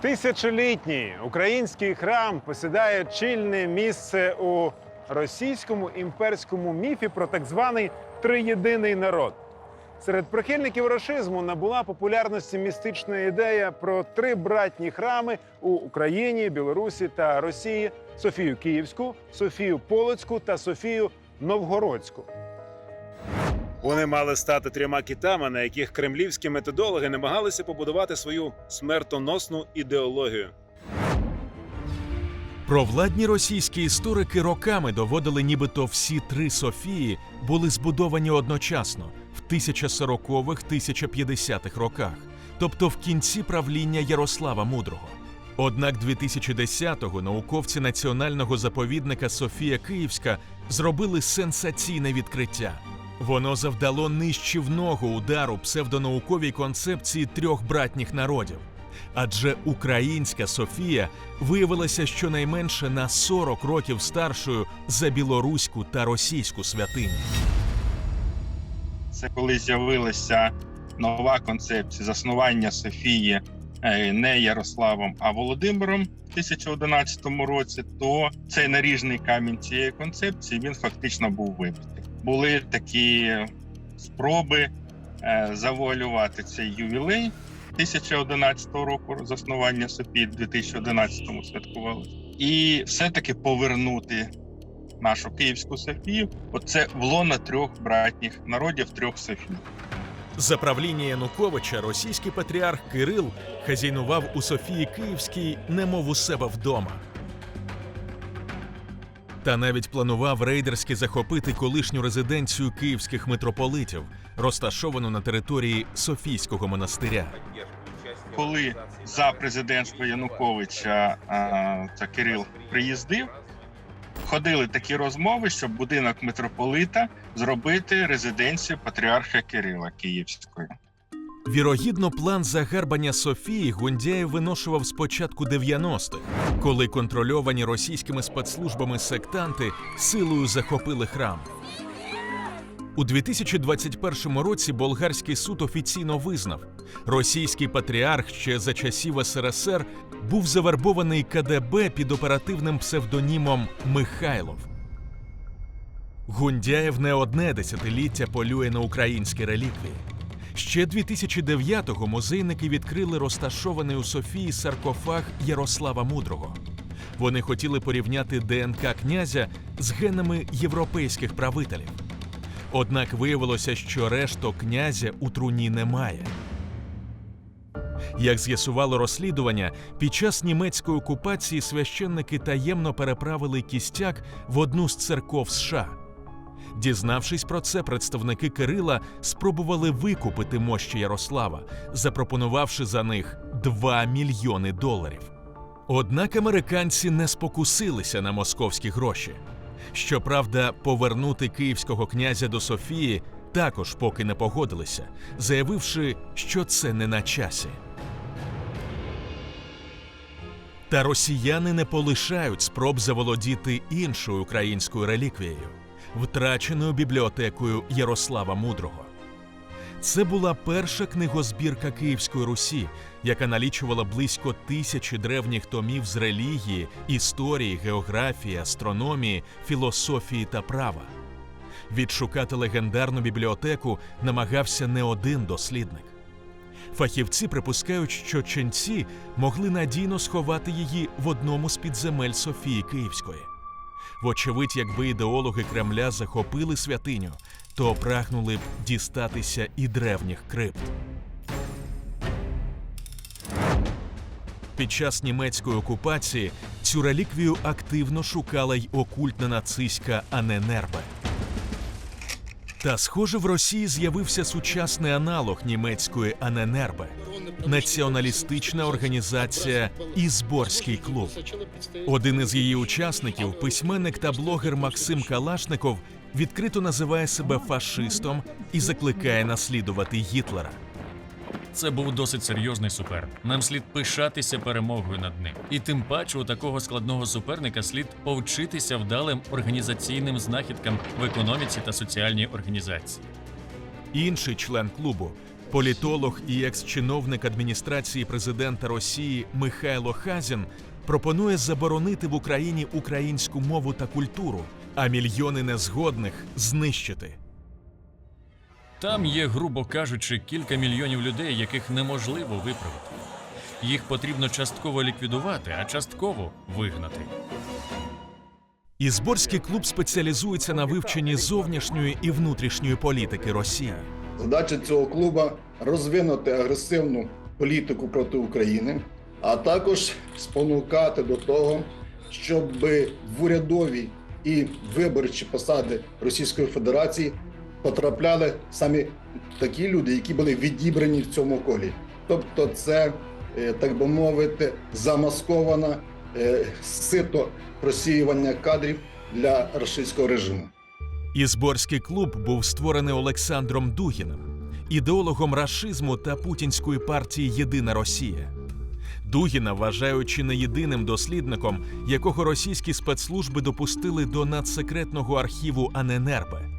Тисячолітній український храм посідає чільне місце у російському імперському міфі про так званий триєдиний народ. Серед прихильників рашизму набула популярності містична ідея про три братні храми у Україні, Білорусі та Росії: Софію Київську, Софію Полоцьку та Софію Новгородську. Вони мали стати трьома китами, на яких кремлівські методологи намагалися побудувати свою смертоносну ідеологію. Провладні російські історики роками доводили, нібито всі три Софії були збудовані одночасно в 1040-х, 1050-х роках, тобто в кінці правління Ярослава Мудрого. Однак 2010-го науковці національного заповідника Софія Київська зробили сенсаційне відкриття. Воно завдало нищівного удару псевдонауковій концепції трьох братніх народів. Адже українська Софія виявилася щонайменше на 40 років старшою за білоруську та російську святині. Це коли з'явилася нова концепція заснування Софії е, не Ярославом, а Володимиром в 2011 році, то цей наріжний камінь цієї концепції він фактично був вибитий. Були такі спроби е, завуалювати цей ювілей 2011 року заснування Софії, в 2011 святкували, і все-таки повернути нашу Київську Софію. Оце в лоно трьох братніх народів, трьох Софій. За правління Януковича російський патріарх Кирил хазяйнував у Софії Київській, немов у себе вдома. Та навіть планував рейдерськи захопити колишню резиденцію київських митрополитів, розташовану на території Софійського монастиря. Коли за президентства Януковича та Кирил приїздив, ходили такі розмови, щоб будинок митрополита зробити резиденцію патріарха Кирила Київської. Вірогідно, план загарбання Софії Гундяєв виношував з початку 90-х, коли контрольовані російськими спецслужбами сектанти силою захопили храм. У 2021 році болгарський суд офіційно визнав, російський патріарх ще за часів СРСР був завербований КДБ під оперативним псевдонімом Михайлов. Гундяєв не одне десятиліття полює на українські реліквії. Ще 2009-го музейники відкрили розташований у Софії саркофаг Ярослава Мудрого. Вони хотіли порівняти ДНК князя з генами європейських правителів. Однак виявилося, що решток князя у труні немає. Як з'ясувало розслідування, під час німецької окупації священники таємно переправили кістяк в одну з церков США. Дізнавшись про це, представники Кирила спробували викупити мощі Ярослава, запропонувавши за них 2 мільйони доларів. Однак американці не спокусилися на московські гроші. Щоправда, повернути київського князя до Софії також поки не погодилися, заявивши, що це не на часі. Та росіяни не полишають спроб заволодіти іншою українською реліквією втраченою бібліотекою Ярослава Мудрого. Це була перша книгозбірка Київської Русі, яка налічувала близько тисячі древніх томів з релігії, історії, географії, астрономії, філософії та права. Відшукати легендарну бібліотеку намагався не один дослідник. Фахівці припускають, що ченці могли надійно сховати її в одному з підземель Софії Київської. Вочевидь, якби ідеологи Кремля захопили святиню, то прагнули б дістатися і древніх крипт. Під час німецької окупації цю реліквію активно шукала й окультна нацистська Аненербе. Та, схоже, в Росії з'явився сучасний аналог німецької Аненербе націоналістична організація Ізборський клуб. Один із її учасників, письменник та блогер Максим Калашников, відкрито називає себе фашистом і закликає наслідувати Гітлера. Це був досить серйозний супер. Нам слід пишатися перемогою над ним. І тим паче у такого складного суперника слід повчитися вдалим організаційним знахідкам в економіці та соціальній організації. Інший член клубу, Політолог і екс-чиновник адміністрації президента Росії Михайло Хазін пропонує заборонити в Україні українську мову та культуру, а мільйони незгодних знищити. Там є, грубо кажучи, кілька мільйонів людей, яких неможливо виправити. Їх потрібно частково ліквідувати, а частково вигнати. Ізборський клуб спеціалізується на вивченні зовнішньої і внутрішньої політики Росії. Задача цього клуба розвинути агресивну політику проти України, а також спонукати до того, щоб в урядові і виборчі посади Російської Федерації потрапляли саме такі люди, які були відібрані в цьому колі. Тобто, це, е, так би мовити, замасковане сито просіювання кадрів для російського режиму. Ізборський клуб був створений Олександром Дугіним, ідеологом рашизму та путінської партії Єдина Росія. Дугіна вважають чи не єдиним дослідником, якого російські спецслужби допустили до надсекретного архіву Аненербе.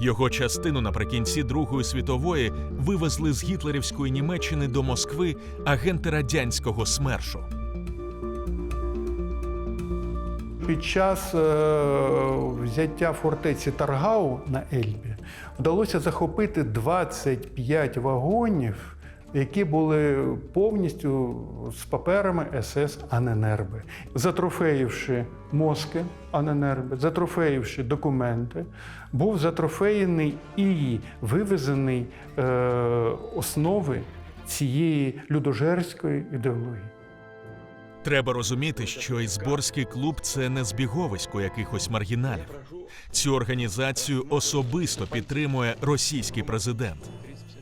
Його частину наприкінці Другої світової вивезли з гітлерівської Німеччини до Москви агенти радянського СМЕРШу. Під час е, взяття фортеці Таргау на Ельбі вдалося захопити 25 вагонів, які були повністю з паперами СС Аненерби. Затрофеївши мозки Аненерби, затрофеївши документи, був затрофеєний і вивезений е, основи цієї людожерської ідеології. Треба розуміти, що Ізборський клуб це не збіговисько якихось маргіналів. Цю організацію особисто підтримує російський президент.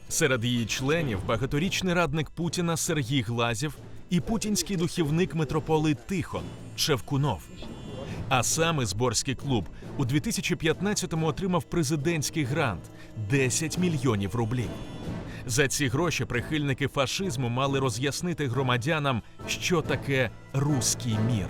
Серед її членів багаторічний радник Путіна Сергій Глазів і путінський духівник митрополит Тихон Шевкунов. А саме Зборський клуб у 2015-му отримав президентський грант 10 мільйонів рублів. За ці гроші прихильники фашизму мали роз'яснити громадянам, що таке руський мір.